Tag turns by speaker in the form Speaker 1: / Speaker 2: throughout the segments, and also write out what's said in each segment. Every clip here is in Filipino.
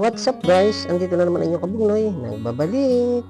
Speaker 1: What's up guys? Andito na naman ang inyong kabugnoy. Nagbabalik.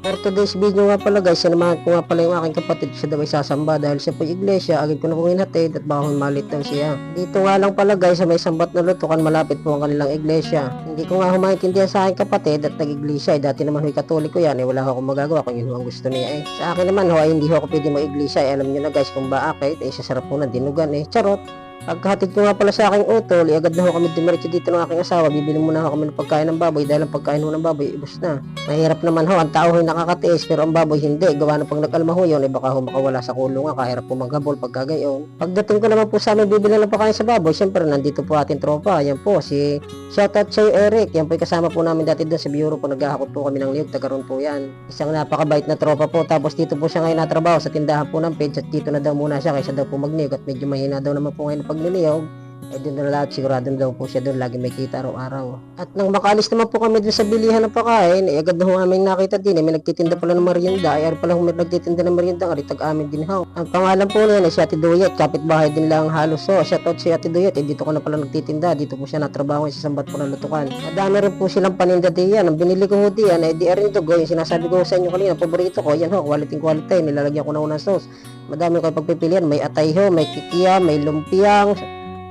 Speaker 1: For today's video nga pala guys, sinamahan ko nga pala yung aking kapatid siya daw ay sasamba dahil siya po iglesia, agad ko na pong hinatid at baka humalit daw siya. Dito nga lang pala guys sa may sambat na lutukan malapit po ang kanilang iglesia. Hindi ko nga humaintindihan sa aking kapatid at nag-iglesia eh, dati naman ho'y katoliko yan eh wala akong magagawa kung yun ho ang gusto niya eh. Sa akin naman ho ay hindi ho ako pwede mag-iglesia eh alam niyo na guys kung bakit eh sasarap po ng dinugan eh charot. Pagkahatid ko nga pala sa aking utol, eh, na ho kami dumiretso dito ng aking asawa. Bibili muna ho kami ng pagkain ng baboy dahil ang pagkain ho ng baboy, ibos na. Mahirap naman ho, ang tao ho'y nakakatiis pero ang baboy hindi. Gawa na pag nag-alma ho yun, eh baka ho makawala sa kulungan, kahirap po maghabol pagkagayon. Pagdating ko naman po sa amin bibili ng pagkain sa baboy, syempre nandito po ating tropa. Yan po, si Shoutout sa'yo Eric, yan po kasama po namin dati doon sa bureau po, naghahakot po kami ng liyog, tagaroon po yan. Isang napakabait na tropa po, tapos dito po siya ngayon natrabaho sa tindahan po ng page at dito na daw muna siya kaysa daw po magniyog at medyo mahina daw naman po ngayon pag niliyog. Eh doon na lahat, sigurado na daw po siya doon, lagi may kita araw-araw. At nang makaalis naman po kami doon sa bilihan ng pagkain, eh agad na ho aming nakita din, eh, may nagtitinda pala ng merienda, ay pala ho may nagtitinda ng merienda, ang ritag amin din ho. Ang pangalan po niya ay si Ate Duyet, kapitbahay din lang halos. So, shoutout si Ate Duyet, eh dito ko na pala nagtitinda, dito po siya natrabaho. Sa sambat po ng lutukan. Madami rin po silang paninda diyan, ang binili ko ho diyan, eh di rin ito, yung sinasabi ko sa inyo kanina, paborito ko, yan ho, quality quality, nilalagyan ko na unang sauce. Madami ko pagpipilian, may atay ho, may kikiya, may lumpiang,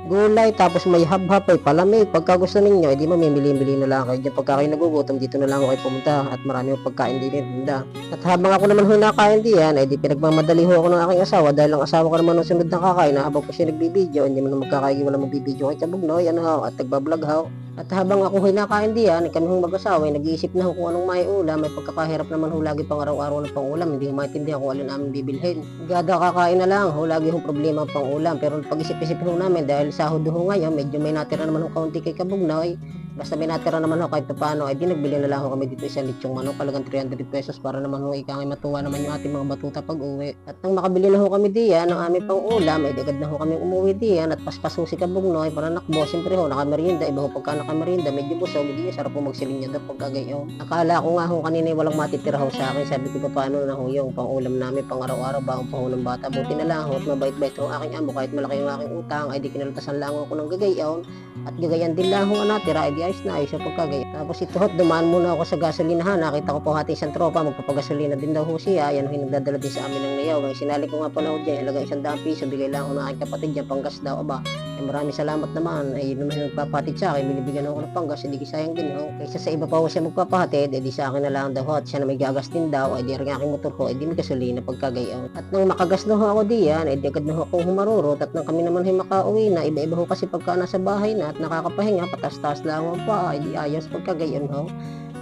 Speaker 1: gulay, tapos may hab-hab, may palamig. Pagka gusto ninyo, edi mamimili-mili na lang kayo dyan. Pagka kayo nagugutom, dito na lang ako pumunta at marami yung pagkain din tinda. At habang ako naman ho nakain diyan, edi pinagmamadali ho ako ng aking asawa dahil ang asawa ko naman ang sunod na kakain na habang po siya nagbibideo, hindi man magkakaigi wala magbibideo kay Kabugnoy, ano ho, at nagbablog ho. At habang ako hinakain diyan, kami hong mag-asawa, ay nag-iisip na kung anong may ulam, may pagkakahirap naman ho lagi pang araw-araw ng pang-ulam, hindi ho maintindihan kung alin namin bibilhin. Gada kakain na lang, ho lagi hong problema ang pang-ulam, pero pag-isip-isip ho namin dahil sahod ho ngayon, medyo may natira naman ho kaunti kay Kabugnoy, Basta may naman ho kahit pa paano, ay di nagbili na lang ho kami dito isang lechong manok, kalagang 300 pesos para naman ho ikangay matuwa naman yung ating mga batuta pag uwi. At nang makabili na ho kami diyan ng aming pang ulam, ay agad na ho kami umuwi diyan at paspaso si Kabugnoy para nakbo. Siyempre ho, nakamerienda, iba ho pagka nakamerienda, medyo busog, hindi sarap po magsiling niya daw pagkagayo. Akala ko nga ho kanina walang matitira ho sa akin, sabi ko pa paano na ho yung pang ulam namin pang araw-araw bago pa ho ng bata. Buti na lang ho at mabait-bait ho aking amo kahit malaki yung aking utang, ay di kinaltasan lang ako ng gagayon at gagayan din lang ho natira, ay ayos na ayos ang pagkagaya. Tapos ito hot, dumaan muna ako sa gasolinahan, nakita ko po hati isang tropa, magpapagasolina din daw ho siya, yan ho nagdadala din sa amin ng niyaw. Ang sinali ko nga pala ho dyan, ilagay isang daang piso, bigay lang ako ng aking kapatid dyan, panggas daw, aba, ay maraming salamat naman, ay yun naman yung nagpapatid sa akin, binibigyan ako ng panggas, hindi sayang din ho. Kaysa sa iba pa ho siya magpapahatid, edi sa akin na lang daw. At siya na may gagas din daw, ay di rin aking motor ko, ay di may gasolina pagkagayon. At nang makagas na ako diyan, ay di agad na akong humarurot, at nang kami naman ay makauwi na, iba-iba ho kasi pagka nasa bahay na, at nakakapahinga, patas-tas lang ho pa, ay di ayos pagkagayon ho.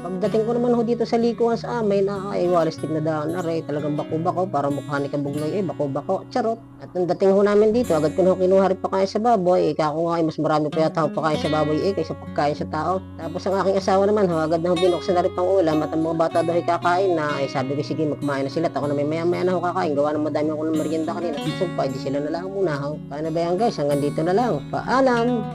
Speaker 1: Pagdating ko naman ho dito sa likuan sa amin, ah, ay walis na daan na talagang bako-bako, para mukha ni kabugnoy, eh, bako-bako, charot. At nung dating ho namin dito, agad ko na ho kinuha rin pagkain sa baboy, eh, kako nga, eh, mas marami pa yata ho pagkain sa baboy, eh, kaysa pagkain sa tao. Tapos ang aking asawa naman ho, agad na ho binuksan na rin pang ulam, at ang mga bata daw ay kakain na, ay sabi ko, sige, magkumain na sila, at ako na may maya-maya na ho kakain, gawa ng madami ako ng merienda kanina, pa, hindi sila na lang muna ho. Paano ba yan guys, hanggang dito na lang, paalam!